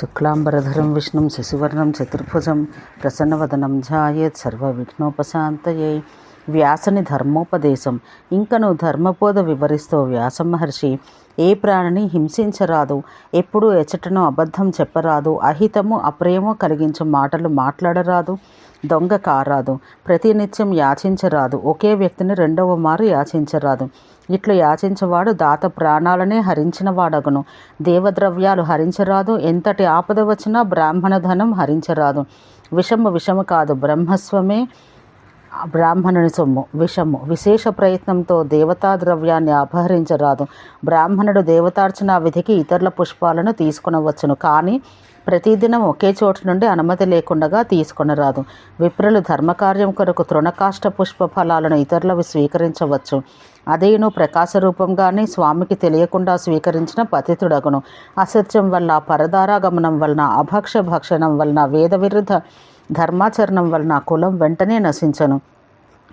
శుక్లాంబరధరం విష్ణుం శశివర్ణం చతుర్భుజం ప్రసన్నవదనం సర్వ సర్వవిఘ్నోపశాంతయే. వ్యాసని ధర్మోపదేశం. ఇంకను ధర్మబోధ వివరిస్తూ వ్యాస మహర్షి ఏ ప్రాణిని హింసించరాదు ఎప్పుడూ ఎచటను అబద్ధం చెప్పరాదు అహితము అప్రేమ కలిగించు మాటలు మాట్లాడరాదు. దొంగ కారాదు. ప్రతినిత్యం యాచించరాదు. ఒకే వ్యక్తిని రెండవ మారు యాచించరాదు. ఇట్లు యాచించవాడు దాత ప్రాణాలనే హరించినవాడగును. దేవద్రవ్యాలు హరించరాదు. ఎంతటి ఆపద వచ్చినా బ్రాహ్మణ ధనం హరించరాదు. విషము విషము కాదు. బ్రహ్మస్వమే బ్రాహ్మణుని సొమ్ము. విషము. విశేష ప్రయత్నంతో దేవతా ద్రవ్యాన్ని అపహరించరాదు. బ్రాహ్మణుడు దేవతార్చన విధికి ఇతరుల పుష్పాలను తీసుకునవచ్చును. కానీ ప్రతిదినం ఒకే చోటు నుండి అనుమతి లేకుండా తీసుకొనరాదు విప్రులు ధర్మకార్యం కొరకు తృణకాష్ట పుష్ప ఫలాలను ఇతరులవి స్వీకరించవచ్చు. అదేను ప్రకాశ రూపంగానే స్వామికి తెలియకుండా స్వీకరించిన పతితుడగును. అసత్యం వల్ల పరదారాగమనం వలన అభక్ష భక్షణం వలన వేద విరుద్ధ ధర్మాచరణం వలన కులం వెంటనే నశించను.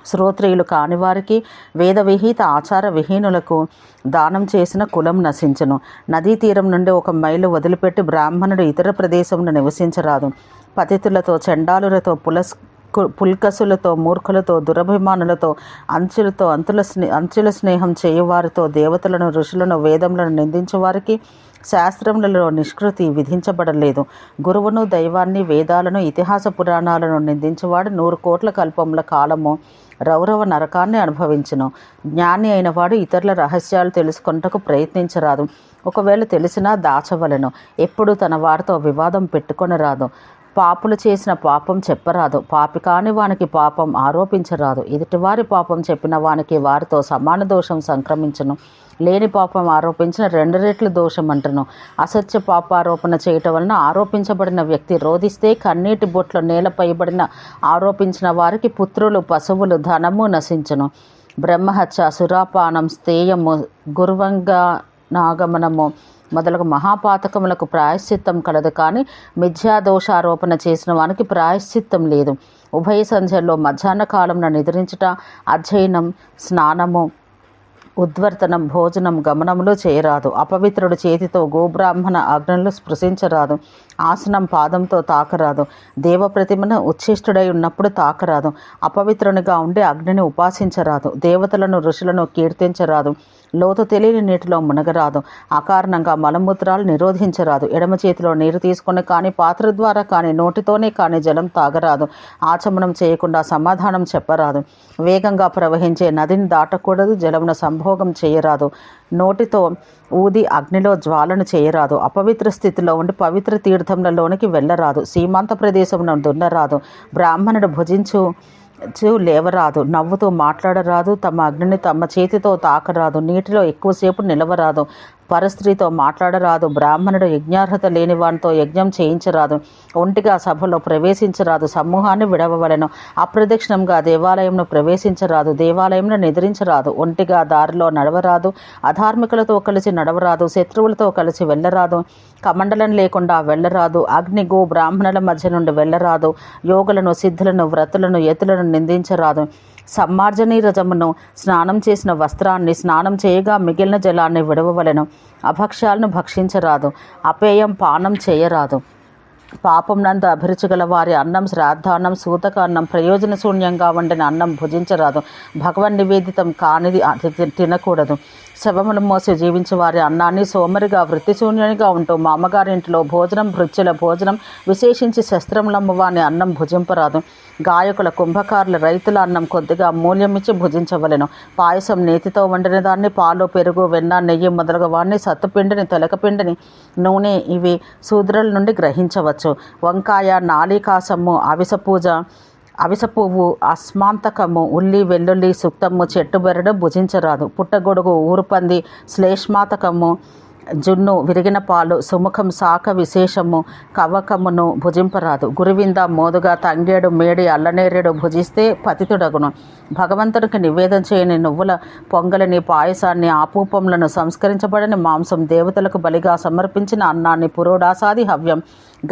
శ్రోత్రియులు కాని వారికి వేదవిహిత ఆచార విహీనులకు దానం చేసిన కులం నశించను. నదీ తీరం నుండి ఒక మైలు వదిలిపెట్టి బ్రాహ్మణుడు ఇతర ప్రదేశంలో నివసించరాదు. పతితులతో చండాలులతో పులస్ పుల్కసులతో మూర్ఖులతో దురభిమానులతో అంచులతో అంతుల స్నే అంచుల స్నేహం చేయువారితో దేవతలను ఋషులను వేదములను నిందించేవారికి శాస్త్రములలో నిష్కృతి విధించబడలేదు. గురువును దైవాన్ని వేదాలను ఇతిహాస పురాణాలను నిందించేవాడు నూరు కోట్ల కల్పముల కాలము రౌరవ నరకాన్ని అనుభవించును. జ్ఞాని అయినవాడు ఇతరుల రహస్యాలు తెలుసుకొనుటకు ప్రయత్నించరాదు. ఒకవేళ తెలిసినా దాచవలను. ఎప్పుడు తన వారితో వివాదం పెట్టుకొనరాదు. పాపులు చేసిన పాపం చెప్పరాదు. పాపి కాని వానికి పాపం ఆరోపించరాదు. ఎదుటివారి పాపం చెప్పిన వానికి వారితో సమాన దోషం సంక్రమించను. లేని పాపం ఆరోపించిన రెండు రెట్లు దోషం అంటును అసత్య పాపారోపణ చేయటం వలన ఆరోపించబడిన వ్యక్తి రోధిస్తే కన్నీటి బొట్లు నేలపైబడిన ఆరోపించిన వారికి పుత్రులు పశువులు ధనము నశించను. బ్రహ్మహత్య సురాపానం స్థేయము గుర్వంగా నాగమనము మొదలగు మహాపాతకములకు ప్రాయశ్చిత్తం కలదు కానీ మిథ్యాదోషారోపణ చేసిన వానికి ప్రాయశ్చిత్తం లేదు. ఉభయ సంధ్యల్లో మధ్యాహ్న కాలంలో నిద్రించుట అధ్యయనం స్నానము ఉద్వర్తనం భోజనం గమనములు చేయరాదు. అపవిత్రుడు చేతితో గోబ్రాహ్మణ అగ్నులు స్పృశించరాదు. ఆసనం పాదంతో తాకరాదు. దేవప్రతిమను ఉచ్ఛిష్టుడై ఉన్నప్పుడు తాకరాదు. అపవిత్రునిగా ఉండే అగ్నిని ఉపాసించరాదు. దేవతలను ఋషులను కీర్తించరాదు. లోతు తెలియని నీటిలో మునగరాదు. అకారణంగా మలమూత్రాలు నిరోధించరాదు. ఎడమ చేతిలో నీరు తీసుకుని కానీ పాత్ర ద్వారా కానీ నోటితోనే కానీ జలం తాగరాదు. ఆచమనం చేయకుండా సమాధానం చెప్పరాదు. వేగంగా ప్రవహించే నదిని దాటకూడదు. జలమును సంభోగం చేయరాదు. నోటితో ఊది అగ్నిలో జ్వాలను చేయరాదు. అపవిత్ర స్థితిలో ఉండి పవిత్ర తీర్థములలోనికి వెళ్ళరాదు. సీమాంత ప్రదేశమున దున్నరాదు బ్రాహ్మణుడు భుజించు లేవరాదు నవ్వుతూ మాట్లాడరాదు తమ అగ్నిని తమ చేతితో తాకరాదు నీటిలో ఎక్కువసేపు నిలవరాదు. పరస్త్రీతో మాట్లాడరాదు. బ్రాహ్మణుడు యజ్ఞార్హత లేని వానితో యజ్ఞం చేయించరాదు. ఒంటిగా సభలో ప్రవేశించరాదు. సమూహాన్ని విడవవలను. అప్రదక్షిణంగా దేవాలయంను ప్రవేశించరాదు. దేవాలయంను నిద్రించరాదు. ఒంటిగా దారిలో నడవరాదు. అధార్మికులతో కలిసి నడవరాదు. శత్రువులతో కలిసి వెళ్ళరాదు. కమండలం లేకుండా వెళ్ళరాదు. అగ్నిగు బ్రాహ్మణుల మధ్య నుండి వెళ్ళరాదు. యోగులను సిద్ధులను వ్రతులను ఎతులను నిందించరాదు. సమ్మార్జనీరజమును స్నానం చేసిన వస్త్రాన్ని స్నానం చేయగా మిగిలిన జలాన్ని విడవవలెను. అభక్ష్యాలను భక్షించరాదు. అపేయం పానం చేయరాదు. పాపం నందు అభిరుచి గల వారి అన్నం శ్రాద్ధాన్నం సూతక అన్నం ప్రయోజన శూన్యంగా వండిన అన్నం భుజించరాదు. భగవన్ నివేదితం కానిది అది తినకూడదు. శవములు మోసి జీవించే వారి అన్నాన్ని సోమరిగా వృత్తిశూన్యునిగా ఉంటూ మా అమ్మగారింటిలో భోజనం భృత్యుల భోజనం విశేషించి శస్త్రములమ్మవాని అన్నం భుజింపరాదు. గాయకుల కుంభకారుల రైతుల అన్నం కొద్దిగా మూల్యమిచ్చి భుజించవలెను. పాయసం నేతితో వండిన దాన్ని పాలు పెరుగు వెన్న నెయ్యి మొదలగు వాడిని సత్తుపిండిని తెలకపిండిని నూనె ఇవి శూద్రుల నుండి గ్రహించవచ్చు. వంకాయ నాళికాసము అవిస పూజ అవిస పువ్వు అస్మాంతకము ఉల్లి వెల్లుల్లి సుక్తము చెట్టు బెరడు భుజించరాదు. పుట్టగొడుగు ఊరుపంది శ్లేష్మాతకము జున్ను విరిగిన పాలు సుముఖం శాఖ విశేషము కవకమును భుజింపరాదు. గురువింద మోదుగా తంగేడు మేడి అల్లనేరేడు భుజిస్తే పతితుడగును. భగవంతునికి నివేదన చేయని నువ్వుల పొంగలిని పాయసాన్ని ఆపూపములను సంస్కరించబడని మాంసం దేవతలకు బలిగా సమర్పించిన అన్నాన్ని పురోడాసాది హవ్యం.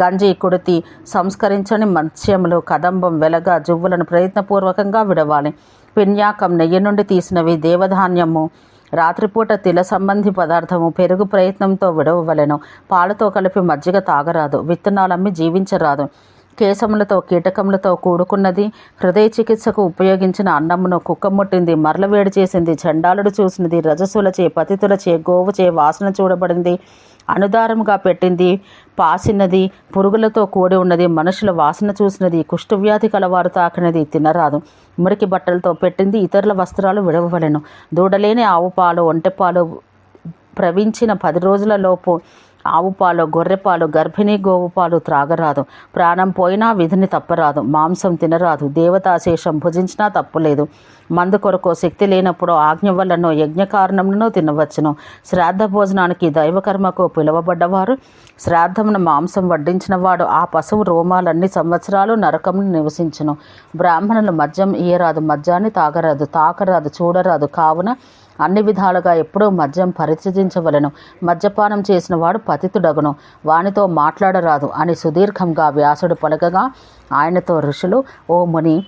గంజి కుడితి సంస్కరించని మత్స్యములు కదంబం వెలగ జువ్వులను ప్రయత్నపూర్వకంగా విడవాలి. పిన్యాకం నెయ్యి నుండి తీసినవి దేవధాన్యము. రాత్రిపూట తిల సంబంధి పదార్థము పెరుగు ప్రయత్నంతో విడవవలెను. పాలతో కలిపి మజ్జిగ తాగరాదు. విత్తనాలమ్మి జీవించరాదు. కేశములతో కీటకములతో కూడుకున్నది. హృదయ చికిత్సకు ఉపయోగించిన అన్నమును కుక్క ముట్టింది. మరల వేడి చేసింది. చండాలుడు చూసినది. రజసులచే పతితులచే గోవుచే వాసన చూడబడింది. అనుదారముగా పెట్టింది. పాసినది. పురుగులతో కూడి ఉన్నది. మనుషుల వాసన చూసినది. కుష్ఠవ్యాధి కలవారు తాకినది. తినరాదు. మురికి బట్టలతో పెట్టింది. ఇతరుల వస్త్రాలు విడవవలెను. దూడలేని ఆవు పాలు ఒంటెపాలు ప్రవించిన పది రోజులలోపు ఆవు పాలు గొర్రెపాలు గర్భిణీ గోవు పాలు త్రాగరాదు. ప్రాణం పోయినా విధిని తప్పరాదు. మాంసం తినరాదు. దేవతాశేషం భుజించినా తప్పులేదు. మందు కొరకు శక్తి లేనప్పుడు ఆజ్ఞ వల్లనో యజ్ఞ కారణములను తినవచ్చును. శ్రాద్ధ భోజనానికి దైవకర్మకు పిలువబడ్డవారు శ్రాద్ధమున మాంసం వడ్డించినవాడు ఆ పశువు రోమాలన్ని సంవత్సరాలు నరకమును నివసించును. బ్రాహ్మణులు మద్యం ఇయ్యరాదు. మద్యాన్ని తాగరాదు. తాకరాదు. చూడరాదు. కావున అన్ని విధాలుగా ఎప్పుడూ మద్యం పరిత్యజించవలను. మద్యపానం చేసిన వాడు పతితుడగును. వానితో మాట్లాడరాదు అని సుదీర్ఘంగా వ్యాసుడు పలకగా ఆయనతో ఋషులు ఓ ముని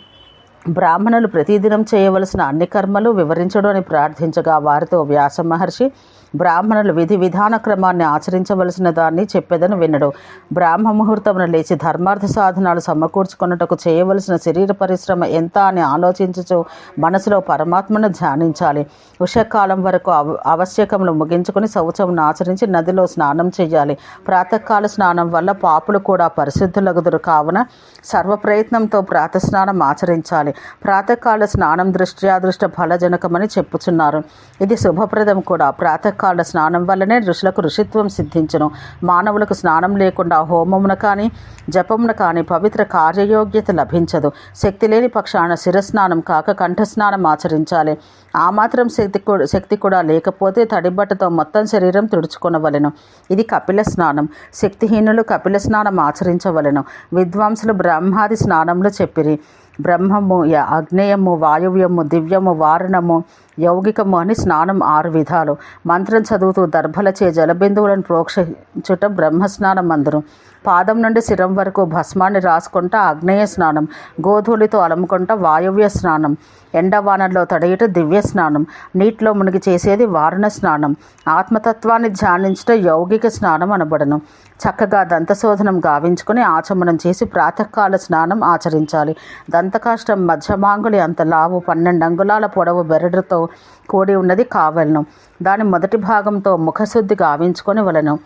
బ్రాహ్మణులు ప్రతిదినం చేయవలసిన అన్ని కర్మలు వివరించడం అని ప్రార్థించగా వారితో వ్యాస మహర్షి బ్రాహ్మణులు విధి విధాన క్రమాన్ని ఆచరించవలసిన దాన్ని చెప్పేదని వినడు. బ్రాహ్మ ముహూర్తమున లేచి ధర్మార్థ సాధనాలు సమకూర్చుకొనుటకు చేయవలసిన శరీర పరిశ్రమ ఎంత అని ఆలోచించచ్చు మనసులో పరమాత్మను ధ్యానించాలి. ఉషకాలం వరకు అవ ఆవశ్యకములు ముగించుకుని శౌచమును ఆచరించి నదిలో స్నానం చేయాలి ప్రాతకాల స్నానం వల్ల పాపులు కూడా పరిశుద్ధులగుదురు కావున సర్వ ప్రయత్నంతో ప్రాతస్నానం ఆచరించాలి. ప్రాతకాల స్నానం దృష్ట్యా దృష్ట ఫలజనకమని చెప్పుచున్నారు. ఇది శుభప్రదం కూడా. రకాల స్నానం వల్లనే ఋషులకు ఋషిత్వం సిద్ధించును. మానవులకు స్నానం లేకుండా హోమమున కానీ జపమున కానీ పవిత్ర కార్యయోగ్యత లభించదు. శక్తి లేని పక్షాన శిరస్నానం కాక కంఠస్నానం ఆచరించాలి. ఆ మాత్రం శక్తి శక్తి కూడా లేకపోతే తడిబట్టతో మొత్తం శరీరం తుడుచుకొనవలెను. ఇది కపిల స్నానం. శక్తిహీనులు కపిల స్నానం ఆచరించవలెను. విద్వాంసులు బ్రహ్మాది స్నానంలో చెప్పిరి. బ్రహ్మము అగ్నేయము వాయువ్యము దివ్యము వారణము యౌగికము అని స్నానం ఆరు విధాలు. మంత్రం చదువుతూ దర్భలచే జలబిందువులను ప్రోక్షించుట బ్రహ్మస్నానం అందరు పాదం నుండి శిరం వరకు భస్మాన్ని రాసుకుంటా ఆగ్నేయ స్నానం గోధూళితో అలముకుంటా వాయువ్య స్నానం ఎండవానల్లో తడియట దివ్య స్నానం నీటిలో మునిగి చేసేది వారుణ స్నానం ఆత్మతత్వాన్ని ధ్యానించట యౌగిక స్నానం అనబడను. చక్కగా దంతశోధనం గావించుకొని ఆచమనం చేసి ప్రాతకాల స్నానం ఆచరించాలి. దంతకాష్టం మధ్యమాంగులి అంత లావు పన్నెండు అంగుళాల పొడవు బెరడుతో కూడి ఉన్నది కావలను. దాని మొదటి భాగంతో ముఖశుద్ధి గావించుకొని వలను.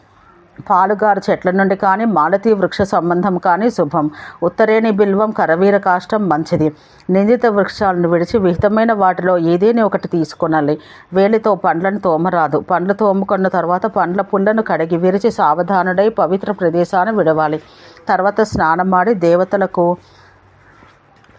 పాలుగారు చెట్ల నుండి కానీ మాలతీ వృక్ష సంబంధం కానీ శుభం. ఉత్తరేణి బిల్వం కరవీర కాష్టం మంచిది. నిందిత వృక్షాలను విడిచి విహితమైన వాటిలో ఏదేని ఒకటి తీసుకొనాలి. వేలితో పండ్లను తోమరాదు. పండ్లు తోముకున్న తర్వాత పండ్ల పుల్లను కడిగి విరిచి సావధానుడై పవిత్ర ప్రదేశాన్ని విడవాలి. తర్వాత స్నానమాడి దేవతలకు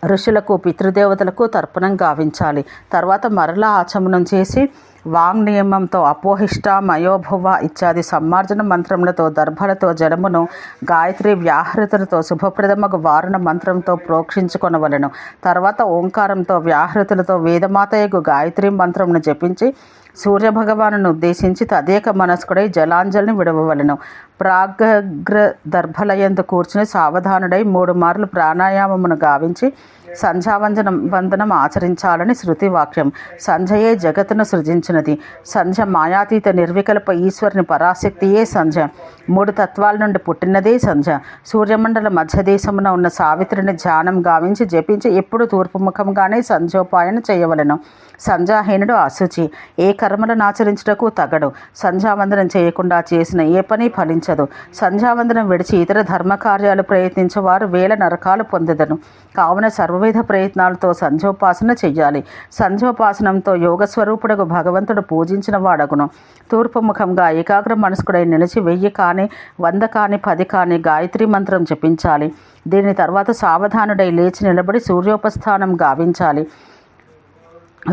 ఋషులకు పితృదేవతలకు తర్పణం గావించాలి. తర్వాత మరలా ఆచమనం చేసి వాంగ్ నియమంతో అపోహిష్ట మయోభువ ఇత్యాది సమ్మార్జన మంత్రములతో దర్భలతో జలమును గాయత్రి వ్యాహృతులతో శుభప్రదమగు వారణ మంత్రంతో ప్రోక్షించుకొనవలెను. తర్వాత ఓంకారంతో వ్యాహృతులతో వేదమాతయకు గాయత్రి మంత్రమును జపించి సూర్యభగవాను ఉద్దేశించి తదేక మనస్కుడై జలాంజలిని విడవవలెను. ప్రాగ్ర దర్భలయందు కూర్చుని సావధానుడై మూడు మార్లు ప్రాణాయామమును గావించి సంధ్యావందనం వందనం ఆచరించాలని శృతి వాక్యం సంధ్యయే జగత్తును సృజించినది. సంధ్య మాయాతీత నిర్వికల్ప ఈశ్వరుని పరాశక్తియే సంధ్య. మూడు తత్వాల నుండి పుట్టినదే సంధ్య. సూర్యమండల మధ్య దేశమున ఉన్న సావిత్రిని ధ్యానం గావించి జపించి ఎప్పుడు తూర్పుముఖంగానే సంధ్యోపాయన చేయవలను. సంధ్యాహీనుడు అశుచి. ఏ కర్మలను ఆచరించుటకు తగడు. సంధ్యావందనం చేయకుండా చేసిన ఏ పని ఫలించదు సంధ్యావందనం విడిచి ఇతర ధర్మకార్యాలు ప్రయత్నించేవారు వేల నరకాలు పొందదను కావున సర్వవిధ ప్రయత్నాలతో సంధ్యోపాసన చెయ్యాలి. సంధ్యోపాసనంతో యోగ స్వరూపుడకు భగవంతుడు పూజించిన వాడగును. తూర్పు ముఖంగా ఏకాగ్ర మనస్కుడై నిలిచి వెయ్యి కాని వంద కాని పది కాని గాయత్రి మంత్రం జపించాలి. దీని తర్వాత సావధానుడై లేచి నిలబడి సూర్యోపస్థానం గావించాలి.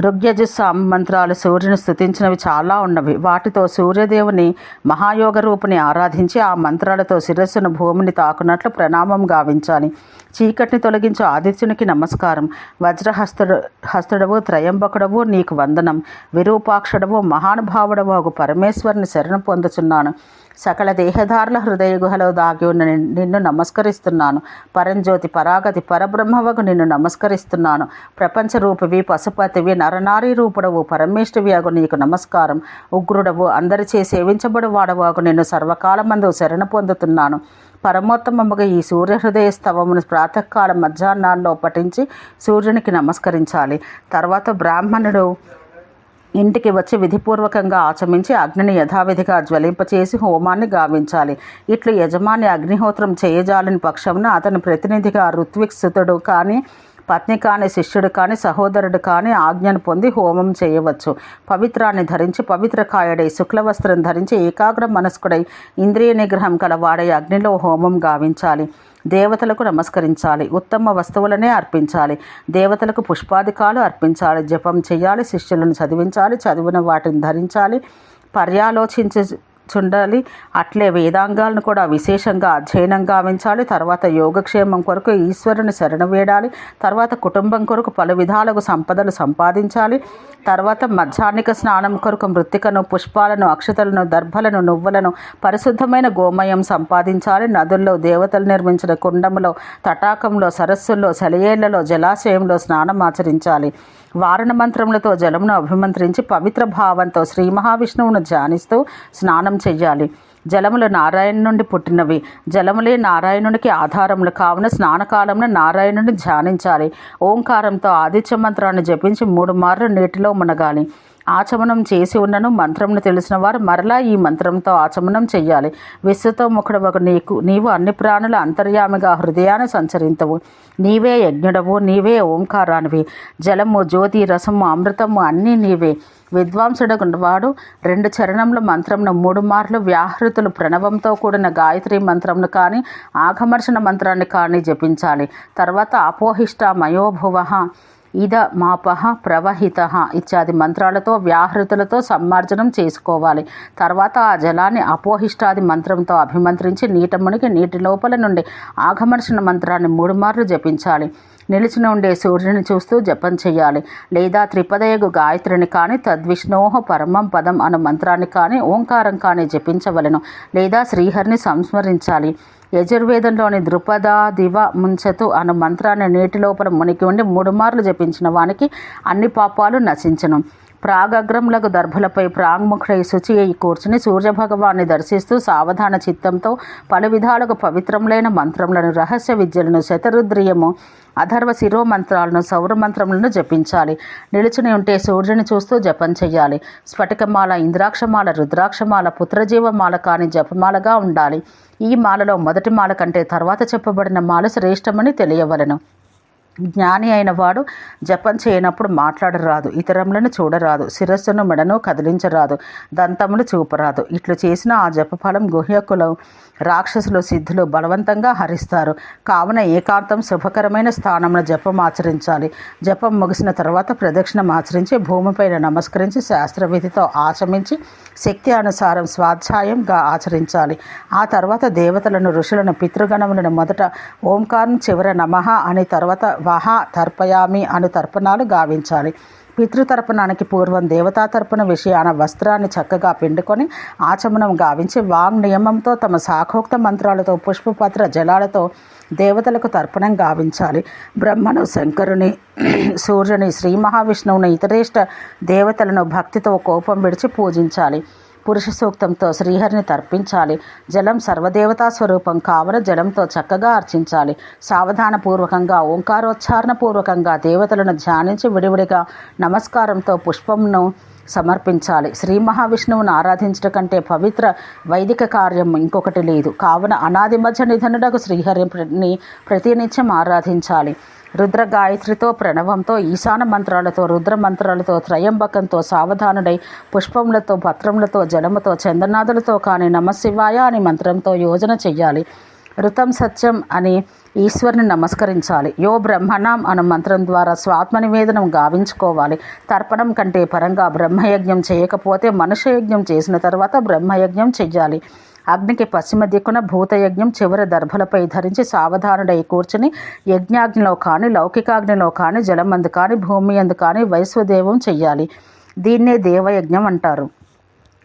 ఋగ్యజుస్సాం మంత్రాలు సూర్యుని స్థుతించినవి చాలా ఉన్నవి. వాటితో సూర్యదేవుని మహాయోగ రూపుని ఆరాధించి ఆ మంత్రాలతో శిరస్సును భూమిని తాకునట్లు ప్రణామం గావించాలి. చీకటిని తొలగించు ఆదిత్యునికి నమస్కారం. వజ్రహస్తుడు హస్తుడవు త్రయంబకుడవు నీకు వందనం. విరూపాక్షుడవు మహానుభావుడవు ఒక పరమేశ్వరుని శరణం పొందుచున్నాను. సకల దేహదారుల హృదయ గుహలో దాగి ఉన్న నిన్ను నమస్కరిస్తున్నాను. పరంజ్యోతి పరాగతి పరబ్రహ్మవకు నిన్ను నమస్కరిస్తున్నాను. ప్రపంచ రూపవి పశుపతివి నరనారీ రూపుడవు పరమేష్ఠవి అగు నీకు నమస్కారం. ఉగ్రుడవు అందరిచే సేవించబడు వాడవాగు నిన్ను సర్వకాలమందు శరణ పొందుతున్నాను. పరమోత్తమముగా ఈ సూర్యహృదయ స్తవమును ప్రాతకాల మధ్యాహ్నాల్లో పఠించి సూర్యునికి నమస్కరించాలి. తర్వాత బ్రాహ్మణుడు ఇంటికి వచ్చి విధిపూర్వకంగా ఆచమించి అగ్నిని యథావిధిగా జ్వలింపచేసి హోమాన్ని గావించాలి. ఇట్లు యజమాని అగ్నిహోత్రం చేయజాలని పక్షమున అతని ప్రతినిధిగా ఋత్విక్ సుతుడు కానీ పత్ని కాని శిష్యుడు కాని సహోదరుడు కాని ఆజ్ఞను పొంది హోమం చేయవచ్చు. పవిత్రాన్ని ధరించి పవిత్ర కాయడై శుక్ల వస్త్రం ధరించి ఏకాగ్ర మనస్కుడై ఇంద్రియ నిగ్రహం కలవాడై అగ్నిలో హోమం గావించాలి. దేవతలకు నమస్కరించాలి. ఉత్తమ వస్తువులనే అర్పించాలి. దేవతలకు పుష్పాధికాలు అర్పించాలి. జపం చేయాలి. శిష్యులను చదివించాలి. చదివిన వాటిని ధరించాలి. పర్యాలోచించి చుండాలి అట్లే వేదాంగాలను కూడా విశేషంగా అధ్యయనం గావించాలి. తర్వాత యోగక్షేమం కొరకు ఈశ్వరుని శరణ వేడాలి. తర్వాత కుటుంబం కొరకు పలు విధాలకు సంపదలు సంపాదించాలి. తర్వాత మధ్యాహ్నిక స్నానం కొరకు మృత్తికను పుష్పాలను అక్షతలను దర్భలను నువ్వులను పరిశుద్ధమైన గోమయం సంపాదించాలి. నదుల్లో దేవతలు నిర్మించిన కుండంలో తటాకంలో సరస్సుల్లో సెలయేళ్ళలో జలాశయంలో స్నానం ఆచరించాలి. వారణ మంత్రములతో జలమును అభిమంత్రించి పవిత్ర భావంతో శ్రీ మహావిష్ణువును ధ్యానిస్తూ స్నానం చెయ్యాలి. జలములు నారాయణ నుండి పుట్టినవి. జలములే నారాయణునికి ఆధారములు కావున స్నానకాలంలో నారాయణుని ధ్యానించాలి. ఓంకారంతో ఆదిత్య మంత్రాన్ని జపించి మూడు మార్లు నీటిలో మునగాలి. ఆచమనం చేసి ఉన్నను మంత్రంను తెలిసిన వారు మరలా ఈ మంత్రంతో ఆచమనం చెయ్యాలి. విశ్వతో ముఖుడవకు నీకు నీవు అన్ని ప్రాణుల అంతర్యామిగా హృదయాన్ని సంచరింతవు. నీవే యజ్ఞుడవు నీవే ఓంకారానివి. జలము జ్యోతి రసము అమృతము అన్నీ నీవే. విద్వాంసుడకు వాడు రెండు చరణముల మంత్రంను మూడు మార్లు వ్యాహృతులు ప్రణవంతో కూడిన గాయత్రి మంత్రంను కానీ ఆఘమర్షణ మంత్రాన్ని కానీ జపించాలి. తర్వాత అపోహిష్ట మయోభువ ఇద మాపహ ప్రవహిత ఇత్యాది మంత్రాలతో వ్యాహృతులతో సమ్మార్జనం చేసుకోవాలి. తర్వాత ఆ జలాన్ని అపోహిష్టాది మంత్రంతో అభిమంత్రించి నీట మునిగి నీటి లోపల నుండి ఆగమర్షణ మంత్రాన్ని మూడు మార్లు జపించాలి. నిలిచిన ఉండే సూర్యుని చూస్తూ జపం చేయాలి. లేదా త్రిపదయగు గాయత్రిని కానీ తద్విష్ణోహ పరమం పదం అను మంత్రాన్ని కానీ ఓంకారం కానీ జపించవలను. లేదా శ్రీహరిని సంస్మరించాలి. యజుర్వేదంలోని ద్రుపద దివ ముంచతు అను మంత్రాన్ని నీటి లోపల మునిగి ఉండి మూడు మార్లు జపించిన వానికి అన్ని పాపాలు నశించను. ప్రాగగ్రములకు దర్భలపై ప్రాంగ్ముఖుడై శుచి అయి కూర్చుని సూర్యభగవాన్ని దర్శిస్తూ సావధాన చిత్తంతో పలు విధాలకు పవిత్రములైన మంత్రములను రహస్య విద్యలను శతరుద్రియము అధర్వ శిరో మంత్రాలను సౌర మంత్రములను జపించాలి. నిలుచుని ఉంటే సూర్యుని చూస్తూ జపం చెయ్యాలి. స్ఫటికమాల ఇంద్రాక్షమాల రుద్రాక్షమాల పుత్రజీవమాల కాని జపమాలగా ఉండాలి. ఈ మాలలో మొదటి మాల కంటే తర్వాత చెప్పబడిన మాల శ్రేష్టమని తెలియవలెను. జ్ఞాని అయిన వాడు జపం చేయనప్పుడు మాట్లాడరాదు ఇతరములను చూడరాదు శిరస్సును మెడను కదిలించరాదు దంతమును చూపరాదు. ఇట్లు చేసిన ఆ జపఫలం గుహ్యకులం రాక్షసులు సిద్ధులు బలవంతంగా హరిస్తారు. కావున ఏకాంతం శుభకరమైన స్థానంలో జపం ఆచరించాలి. జపం ముగిసిన తర్వాత ప్రదక్షిణం ఆచరించి భూమిపైన నమస్కరించి శాస్త్రవిధితో ఆచమించి శక్తి అనుసారం స్వాధ్యాయంగా ఆచరించాలి. ఆ తర్వాత దేవతలను ఋషులను పితృగణములను మొదట ఓంకారం చివర నమః అని తర్వాత వహ తర్పయామి అను తర్పణాలు గావించాలి. పితృతర్పణానికి పూర్వం దేవతా తర్పణ విషయాన వస్త్రాన్ని చక్కగా పిండుకొని ఆచమనం గావించి వాంగ్ నియమంతో తమ శాఖోక్త మంత్రాలతో పుష్పపత్ర జలాలతో దేవతలకు తర్పణం గావించాలి. బ్రహ్మను శంకరుని సూర్యుని శ్రీ మహావిష్ణువుని ఇతరేష్ట దేవతలను భక్తితో కోపం విడిచి పూజించాలి. పురుష సూక్తంతో శ్రీహరిని తర్పించాలి. జలం సర్వదేవతా స్వరూపం కావున జలంతో చక్కగా అర్చించాలి. సావధానపూర్వకంగా ఓంకారోచ్చారణ పూర్వకంగా దేవతలను ధ్యానించి విడివిడిగా నమస్కారంతో పుష్పంను సమర్పించాలి. శ్రీ మహావిష్ణువును ఆరాధించడం కంటే పవిత్ర వైదిక కార్యం ఇంకొకటి లేదు. కావున అనాది మధ్య నిధనుడకు శ్రీహరిని ప్రతినిత్యం ఆరాధించాలి. రుద్ర గాయత్రితో ప్రణవంతో ఈశాన మంత్రాలతో రుద్ర మంత్రాలతో త్రయంబకంతో సావధానుడై పుష్పములతో పత్రములతో జలముతో చందనాథులతో కానీ నమశివాయ అని మంత్రంతో యోజన చెయ్యాలి. ఋతం సత్యం అని ఈశ్వరుని నమస్కరించాలి. యో బ్రహ్మణం అను మంత్రం ద్వారా స్వాత్మ నివేదనం గావించుకోవాలి. తర్పణం కంటే పరంగా బ్రహ్మయజ్ఞం చేయకపోతే మనుష్యయజ్ఞం చేసిన తర్వాత బ్రహ్మయజ్ఞం చెయ్యాలి. అగ్నికి పశ్చిమ దిక్కున భూతయజ్ఞం చివరి దర్భలపై ధరించి సావధానుడై కూర్చుని యజ్ఞాగ్నిలో కానీ లౌకికాగ్నిలో కానీ జలమందు కానీ భూమి అందు కానీ వైశ్వదేవం చెయ్యాలి. దీన్నే దేవయజ్ఞం అంటారు.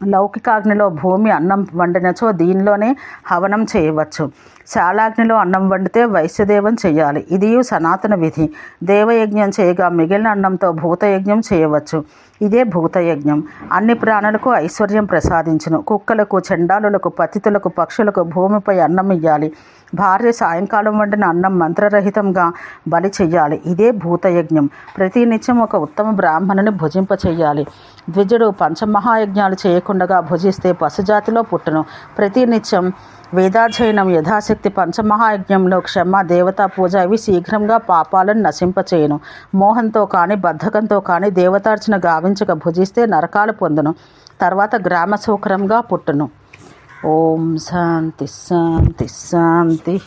లౌకికాగ్నిలో భూమి అన్నం వండినచో దీనిలోనే హవనం చేయవచ్చు. శాలాగ్నిలో అన్నం వండితే వైశ్యదేవం చేయాలి. ఇది సనాతన విధి. దేవయజ్ఞం చేయగా మిగిలిన అన్నంతో భూతయజ్ఞం చేయవచ్చు. ఇదే భూతయజ్ఞం. అన్ని ప్రాణులకు ఐశ్వర్యం ప్రసాదించును. కుక్కలకు చండాలులకు పతితులకు పక్షులకు భూమిపై అన్నం ఇయ్యాలి. భార్య సాయంకాలం వండిన అన్నం మంత్రరహితంగా బలి చెయ్యాలి. ఇదే భూతయజ్ఞం. ప్రతి నిత్యం ఒక ఉత్తమ బ్రాహ్మణుని భుజింప చెయ్యాలి. ద్విజుడు పంచమహాయజ్ఞాలు చేయకుండా భుజిస్తే పశుజాతిలో పుట్టును. ప్రతి నిత్యం వేదాధ్యయనం యథాశక్తి పంచమహాయజ్ఞంలో క్షమ దేవతా పూజ ఇవి శీఘ్రంగా పాపాలను నశింపచేయను. మోహంతో కానీ బద్ధకంతో కానీ దేవతార్చన గావించక భుజిస్తే నరకాలు పొందును. తర్వాత గ్రామ సౌకరంగా పుట్టును. ఓం శాంతి శాంతి శాంతి.